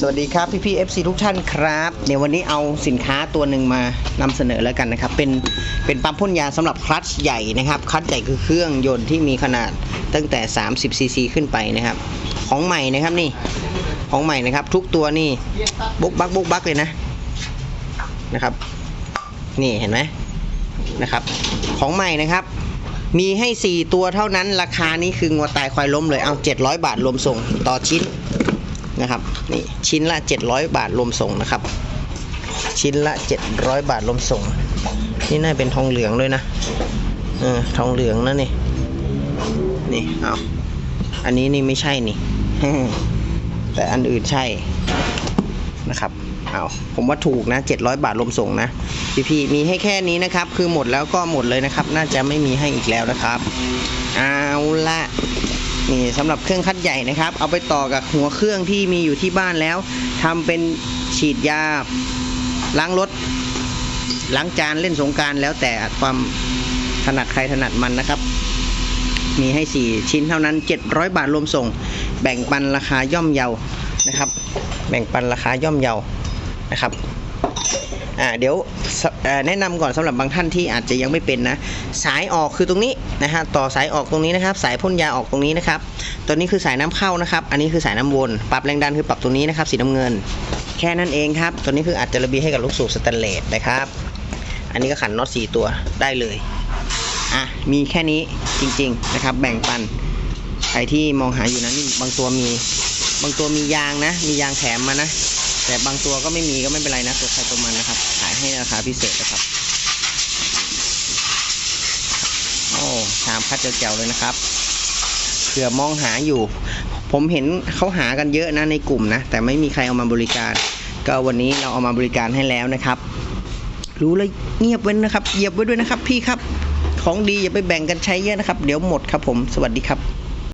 สวัสดีครับพี่พี่ๆ FC ทุกท่านครับเดี๋ยววันนี้เอาสินค้าตัวหนึ่งมานำเสนอแล้วกันนะครับ เป็นเป็นปั๊มพ่นยาสำหรับคลัตช์ใหญ่นะครับคลัตช์ใหญ่คือเครื่องยนต์ที่มีขนาดตั้งแต่ 30 ซีซีขึ้นไปนะครับ ของใหม่นะครับนี่ของใหม่นะครับ ทุกตัวนี่บุกบักบุกบักเลยนะนะครับ นี่เห็นไหมนะครับ ของใหม่นะครับมีให้ 4 ตัวเท่านั้น ราคานี้คืองวตายควายล้มเลยเอา 700 บาทรวมส่งต่อชิ้น นะครับนี่ชิ้นละ 700 บาทรวมส่งนะครับ ชิ้นละ 700 บาทรวมส่ง นี่น่าเป็นทองเหลืองด้วยนะเออทองเหลืองนะนี่นี่เอาอันนี้นี่ไม่ใช่นี่ แต่อันอื่นใช่นะครับเอาผมว่าถูกนะ 700 บาทรวมส่งนะพี่พี่มีให้แค่นี้นะครับ คือหมดแล้วก็หมดเลยนะครับ น่าจะไม่มีให้อีกแล้วนะครับ เอาละ นี่สำหรับเครื่องคัดใหญ่นะครับ เอาไปต่อกับหัวเครื่องที่มีอยู่ที่บ้านแล้วทำเป็นฉีดยาล้างรถล้างจานเล่นสงการแล้วแต่ความถนัดใครถนัดมันนะครับ มีให้ 4 ชิ้นเท่านั้น 700 บาทรวมส่ง แบ่งปันราคาย่อมเยานะครับ แบ่งปันราคาย่อมเยานะครับ อ่าเดี๋ยวแนะนำก่อนสำหรับบางท่านที่อาจจะยังไม่เป็นนะสายออกคือตรงนี้นะฮะต่อสายออกตรงนี้นะครับ สายพ่นยาออกตรงนี้นะครับตัวนี้คือสายน้ำเข้านะครับ อันนี้คือสายน้ำวนปรับแรงดันคือปรับตรงนี้นะครับสีน้ำเงิน แค่นั้นเองครับตัวนี้คืออัดจะระบีให้กับลูกสูบสแตนเลสนะครับอันนี้ก็ขันน็อต4ตัวได้เลยอะมีแค่นี้จริงๆนะครับ แบ่งปันใครที่มองหาอยู่นะนี่บางตัวมี บางตัวมียางนะ มียางแถมมานะ แต่บางตัวก็ไม่มีก็ไม่เป็นไรนะตัวใครตัวมันนะครับ ขายให้ราคาพิเศษนะครับ โอ้ชามคัดเจ๋วๆเลยนะครับเผื่อมองหาอยู่ ผมเห็นเขาหากันเยอะนะในกลุ่มนะ แต่ไม่มีใครเอามาบริการ ก็วันนี้เราเอามาบริการให้แล้วนะครับ รู้แล้วเงียบไว้นะครับเหยียบไว้ด้วยนะครับ พี่ครับ ของดีอย่าไปแบ่งกันใช้เยอะนะครับ เดี๋ยวหมดครับผม สวัสดีครับ